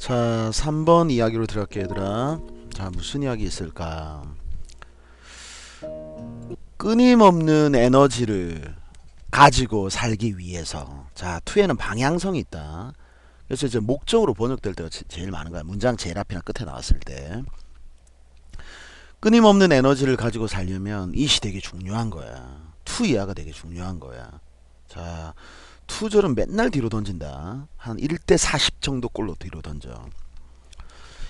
자, 3번 이야기로 들어갈게 얘들아. 자, 무슨 이야기 있을까? 끊임없는 에너지를 가지고 살기 위해서. 자, 투에는 방향성이 있다. 그래서 이제 목적으로 번역될 때가 제- 제일 많은 거야. 문장 제일 앞이나 끝에 나왔을 때. 끊임없는 에너지를 가지고 살려면 이시 되게 중요한 거야. 투 이하가 되게 중요한 거야. 자, 투절은 맨날 뒤로 던진다. 한 1대 40 정도 꼴로 뒤로 던져.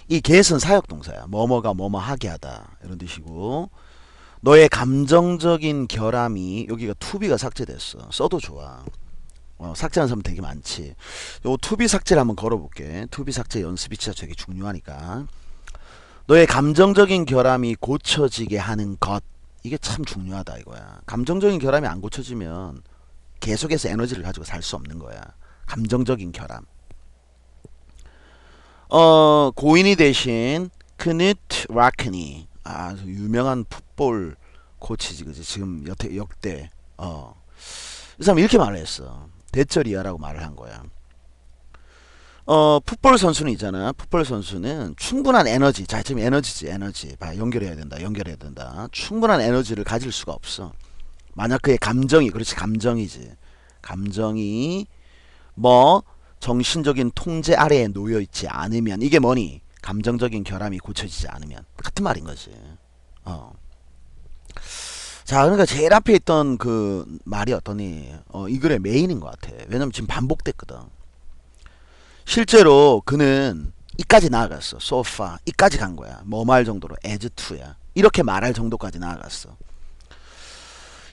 이 get은 사역 동사야. 뭐뭐가 뭐뭐 하게 하다. 이런 뜻이고. 너의 감정적인 결함이 여기가 투비가 삭제됐어. 써도 좋아. 어, 삭제하는 사람 되게 많지. 요 투비 삭제를 한번 걸어볼게. 투비 삭제 연습이 진짜 되게 중요하니까. 너의 감정적인 결함이 고쳐지게 하는 것. 이게 참 중요하다 이거야. 감정적인 결함이 안 고쳐지면 계속해서 에너지를 가지고 살 수 없는 거야. 감정적인 결함. 어 고인이 대신 크니트 라크니 아주 유명한 풋볼 코치지 그지 지금 여태 역대 어이 사람 이렇게 말을 했어 대절이야라고 말을 한 거야. 어 풋볼 선수는 있잖아. 풋볼 선수는 충분한 에너지. 자 지금 에너지지 에너지. 봐 연결해야 된다. 연결해야 된다. 충분한 에너지를 가질 수가 없어. 만약 그의 감정이 그렇지 감정이지. 감정이 뭐 정신적인 통제 아래에 놓여 있지 않으면 이게 뭐니? 감정적인 결함이 고쳐지지 않으면 같은 말인 거지. 어. 자, 그러니까 제일 앞에 있던 그 말이 어떠니? 어, 이 글의 메인인 것 같아. 왜냐면 지금 반복됐거든. 실제로 그는 이까지 나아갔어. so far. 이까지 간 거야. 뭐 말 정도로 as to야. 이렇게 말할 정도까지 나아갔어.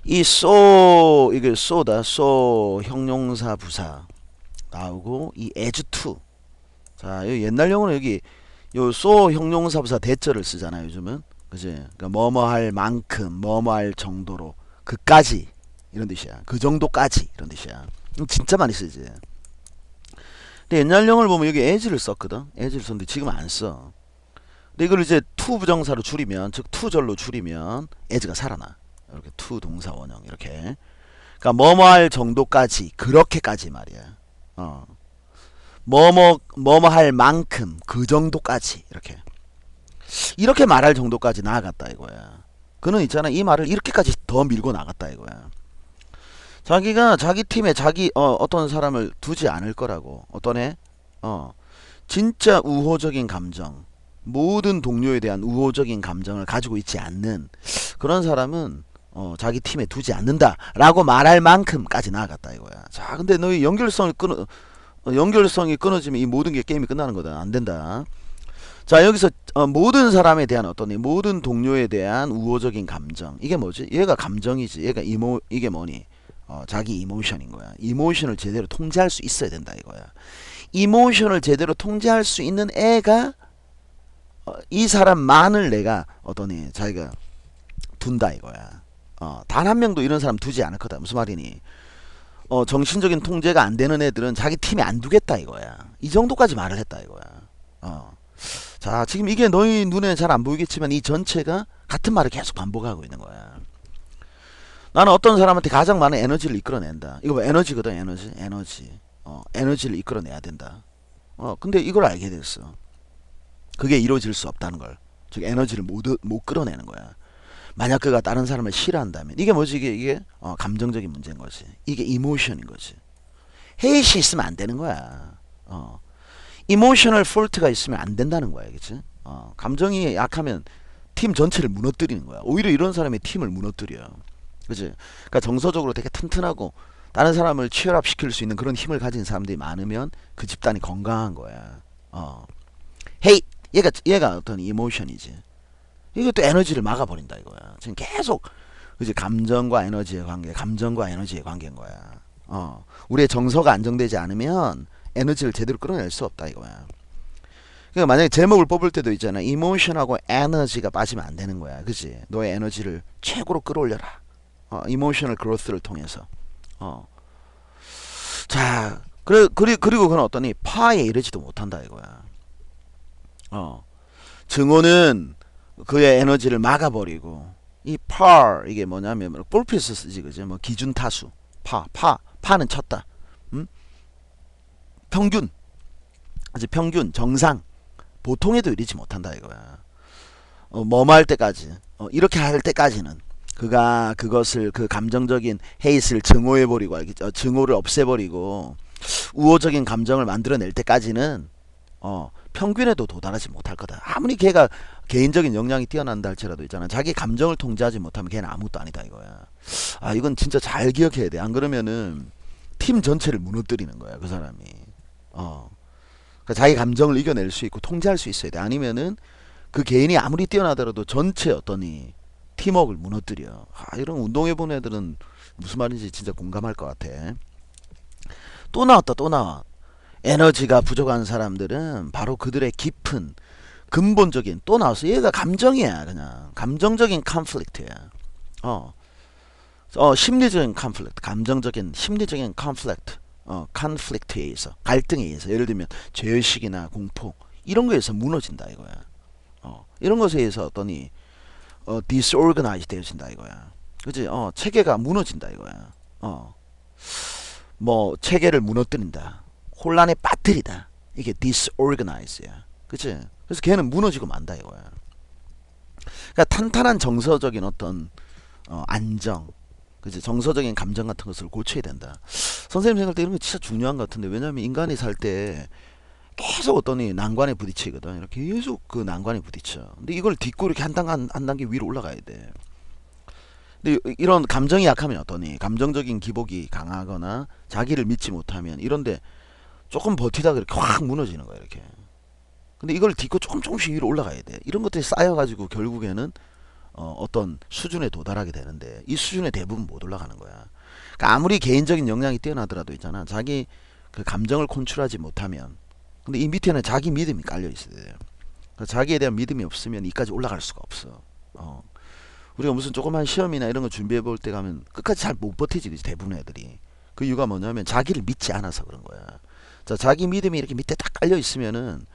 이 so 이게 so다. so 형용사 부사 나오고 이 as to. 자, 이 옛날 영어는 여기 요 so 형용사 부사 대절을 쓰잖아요, 요즘은. 그지? 그러니까 뭐뭐 할 만큼, 뭐뭐 할 정도로 그까지 이런 뜻이야. 그 정도까지 이런 뜻이야. 진짜 많이 쓰지. 근데 옛날 영어를 보면 여기 as를 썼거든. as를 썼는데 지금 안 써. 근데 이걸 이제 to 부정사로 줄이면 즉 to절로 줄이면 as가 살아나. 이렇게 to 동사 원형 이렇게. 그러니까 뭐뭐 할 정도까지 그렇게까지 말이야. 어. 뭐뭐 뭐뭐 할 만큼 그 정도까지 이렇게. 이렇게 말할 정도까지 나아갔다 이거야. 그는 있잖아 이 말을 이렇게까지 더 밀고 나갔다 이거야. 자기가 자기 팀에 자기 어, 어떤 사람을 두지 않을 거라고 어떤 애? 어 진짜 우호적인 감정 모든 동료에 대한 우호적인 감정을 가지고 있지 않는 그런 사람은 어, 자기 팀에 두지 않는다라고 말할 만큼까지 나아갔다 이거야. 자 근데 너희 연결성을 끊어 어, 연결성이 끊어지면 이 모든 게 게임이 끝나는 거다. 안 된다. 자 여기서 어, 모든 사람에 대한 어떤 이 모든 동료에 대한 우호적인 감정 이게 뭐지? 얘가 감정이지. 얘가 이모 이게 뭐니? 어, 자기 이모션인 거야. 이모션을 제대로 통제할 수 있어야 된다 이거야. 이모션을 제대로 통제할 수 있는 애가 어, 이 사람만을 내가 어떤 애 자기가 둔다 이거야. 어, 단 한 명도 이런 사람 두지 않을 거다. 무슨 말이니? 어, 정신적인 통제가 안 되는 애들은 자기 팀에 안 두겠다 이거야. 이 정도까지 말을 했다 이거야. 어. 자, 지금 이게 너희 눈에 잘 안 보이겠지만 이 전체가 같은 말을 계속 반복하고 있는 거야. 나는 어떤 사람한테 가장 많은 에너지를 이끌어낸다. 이거 뭐 에너지거든, 에너지, 에너지. 어, 에너지를 이끌어내야 된다. 어, 근데 이걸 알게 됐어. 그게 이루어질 수 없다는 걸. 즉 에너지를 못, 못 끌어내는 거야. 만약 그가 다른 사람을 싫어한다면 이게 뭐지 이게 이게 어, 감정적인 문제인 거지. 이게 이모션인 거지. 헤이시 있으면 안 되는 거야. 어. 이모셔널 폴트가 있으면 안 된다는 거야, 그치? 어, 감정이 약하면 팀 전체를 무너뜨리는 거야. 오히려 이런 사람이 팀을 무너뜨려. 그치? 그러니까 정서적으로 되게 튼튼하고 다른 사람을 치열합시킬 수 있는 그런 힘을 가진 사람들이 많으면 그 집단이 건강한 거야. 어. 헤이 얘가 얘가 어떤 이모션이지. 이것도 에너지를 막아버린다 이거야. 지금 계속 그지 감정과 에너지의 관계, 감정과 에너지의 관계인 거야. 어. 우리의 정서가 안정되지 않으면 에너지를 제대로 끌어낼 수 없다 이거야. 그러니까 만약에 제목을 뽑을 때도 있잖아. 이모션하고 에너지가 빠지면 안 되는 거야. 그지? 너의 에너지를 최고로 끌어올려라. 어, 이모셔널 그로스를 통해서. 어. 자, 그래, 그리, 그리고 그는 어떠니? 파에 이르지도 못한다 이거야. 어. 증오는 그의 에너지를 막아버리고 이파 이게 뭐냐면 뭐 볼피스 쓰지 그지? 뭐 기준 타수. 파, 파, 파는 쳤다. 음? 평균 아주 평균 정상 보통에도 이르지 못한다 이거야. 어, 뭐할 때까지 어, 이렇게 할 때까지는 그가 그것을 그 감정적인 헤이스를 증오해 버리고 어, 증오를 없애 버리고 우호적인 감정을 만들어낼 때까지는 어, 평균에도 도달하지 못할 거다. 아무리 걔가 개인적인 역량이 뛰어난다 할지라도 있잖아. 자기 감정을 통제하지 못하면 걔는 아무것도 아니다 이거야. 아 이건 진짜 잘 기억해야 돼. 안 그러면은 팀 전체를 무너뜨리는 거야 그 사람이. 어. 그러니까 자기 감정을 이겨낼 수 있고 통제할 수 있어야 돼. 아니면은 그 개인이 아무리 뛰어나더라도 전체 어떠니 팀워크를 무너뜨려. 아, 이런 운동해 본 애들은 무슨 말인지 진짜 공감할 것 같아. 또 나왔다 또 나와. 에너지가 부족한 사람들은 바로 그들의 깊은 근본적인 또 나왔어. 얘가 감정이야 그냥 감정적인 컨플릭트야. 어. 어 심리적인 컨플릭트, 감정적인 심리적인 컨플릭트, 어 컨플릭트에 의해서 갈등에 의해서 예를 들면 죄의식이나 공포 이런 거에서 무너진다 이거야. 어 이런 것에 의해서 어떠니 어 disorganize 되어진다 이거야. 그지? 어 체계가 무너진다 이거야. 어뭐 체계를 무너뜨린다. 혼란에 빠뜨리다. 이게 disorganize야. 그치? 그래서 걔는 무너지고 만다 이거야. 그러니까 탄탄한 정서적인 어떤 어, 안정, 그치? 정서적인 감정 같은 것을 고쳐야 된다. 선생님 생각할 때 이런 게 진짜 중요한 것 같은데 왜냐하면 인간이 살 때 계속 어떠니 난관에 부딪히거든. 이렇게 계속 그 난관에 부딪혀. 근데 이걸 딛고 이렇게 한 단계 한, 한 단계 위로 올라가야 돼. 근데 이- 이런 감정이 약하면 어떠니? 감정적인 기복이 강하거나 자기를 믿지 못하면 이런데 조금 버티다가 이렇게 확 무너지는 거야 이렇게. 근데 이걸 딛고 조금 조금씩 위로 올라가야 돼. 이런 것들이 쌓여가지고 결국에는 어, 어떤 수준에 도달하게 되는데 이 수준에 대부분 못 올라가는 거야. 그러니까 아무리 개인적인 역량이 뛰어나더라도 있잖아. 자기 그 감정을 컨트롤하지 못하면 근데 이 밑에는 자기 믿음이 깔려 있어야 돼요. 그러니까 자기에 대한 믿음이 없으면 이까지 올라갈 수가 없어. 어. 우리가 무슨 조그만 시험이나 이런 거 준비해 볼 때 가면 끝까지 잘 못 버티지 대부분 애들이. 그 이유가 뭐냐면 자기를 믿지 않아서 그런 거야. 자, 자기 믿음이 이렇게 밑에 딱 깔려 있으면은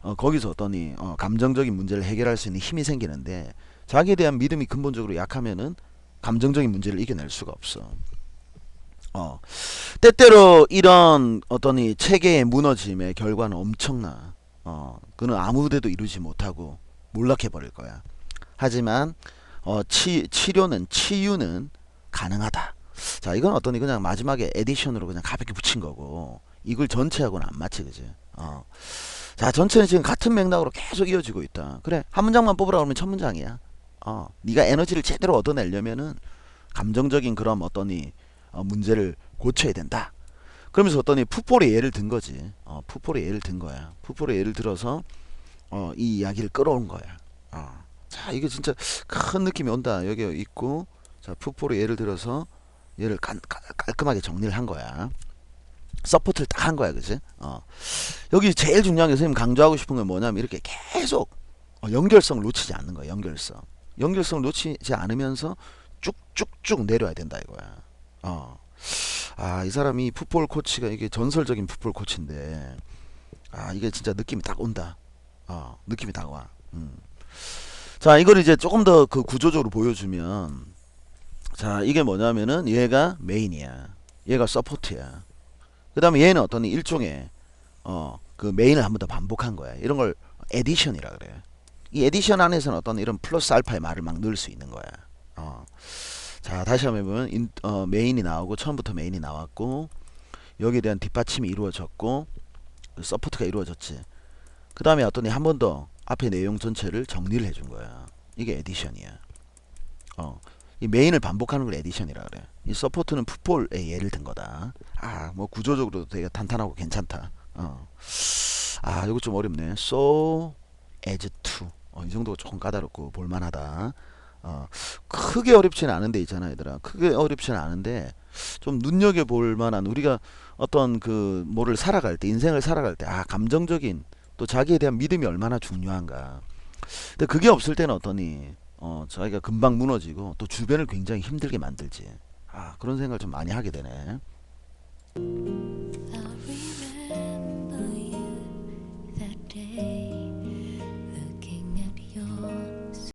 어, 거기서 어떠니 어, 감정적인 문제를 해결할 수 있는 힘이 생기는데 자기에 대한 믿음이 근본적으로 약하면은 감정적인 문제를 이겨낼 수가 없어. 어, 때때로 이런 어떠니 체계의 무너짐의 결과는 엄청나. 어, 그는 아무데도 이루지 못하고 몰락해 버릴 거야. 하지만 어, 치, 치료는 치유는 가능하다. 자, 이건 어떠니 그냥 마지막에 에디션으로 그냥 가볍게 붙인 거고 이걸 전체하고는 안 맞지, 그지? 어. 자, 전체는 지금 같은 맥락으로 계속 이어지고 있다. 그래, 한 문장만 뽑으라 그러면 첫 문장이야. 어, 네가 에너지를 제대로 얻어내려면은 감정적인 그런 어떠니 어, 문제를 고쳐야 된다. 그러면서 어떠니 푸폴의 예를 든 거지. 어, 푸폴의 예를 든 거야. 푸폴의 예를 들어서 어, 이 이야기를 끌어온 거야. 어. 자, 이게 진짜 큰 느낌이 온다. 여기 있고, 자, 푸폴의 예를 들어서 얘를 깔, 깔, 깔끔하게 정리를 한 거야. 서포트를 딱 한 거야, 그지? 어. 여기 제일 중요한 게 선생님 강조하고 싶은 건 뭐냐면 이렇게 계속 어, 연결성을 놓치지 않는 거야, 연결성. 연결성을 놓치지 않으면서 쭉쭉쭉 내려야 된다 이거야. 어. 아, 이 사람이 풋볼 코치가 이게 전설적인 풋볼 코치인데, 아, 이게 진짜 느낌이 딱 온다. 어, 느낌이 딱 와. 음. 자, 이걸 이제 조금 더 그 구조적으로 보여주면, 자, 이게 뭐냐면은 얘가 메인이야. 얘가 서포트야. 그 다음에 얘는 어떤 일종의, 어, 그 메인을 한 번 더 반복한 거야. 이런 걸 에디션이라 그래. 이 에디션 안에서는 어떤 이런 플러스 알파의 말을 막 넣을 수 있는 거야. 어. 자, 다시 한번 해보면, 인, 어, 메인이 나오고, 처음부터 메인이 나왔고, 여기에 대한 뒷받침이 이루어졌고, 그 서포트가 이루어졌지. 그 다음에 어떤 한 번 더 앞에 내용 전체를 정리를 해준 거야. 이게 에디션이야. 어. 이 메인을 반복하는 걸 에디션이라 그래. 이 서포트는 풋볼의 예를 든 거다. 아, 뭐 구조적으로도 되게 탄탄하고 괜찮다. 어. 아, 이거 좀 어렵네. So as to. 어, 이 정도가 조금 까다롭고 볼만하다. 어, 크게 어렵지는 않은데 있잖아, 얘들아. 크게 어렵지는 않은데 좀 눈여겨 볼 만한 우리가 어떤 그 뭐를 살아갈 때, 인생을 살아갈 때, 아, 감정적인 또 자기에 대한 믿음이 얼마나 중요한가. 근데 그게 없을 때는 어떠니? 어, 자기가 금방 무너지고 또 주변을 굉장히 힘들게 만들지. 아, 그런 생각을 좀 많이 하게 되네.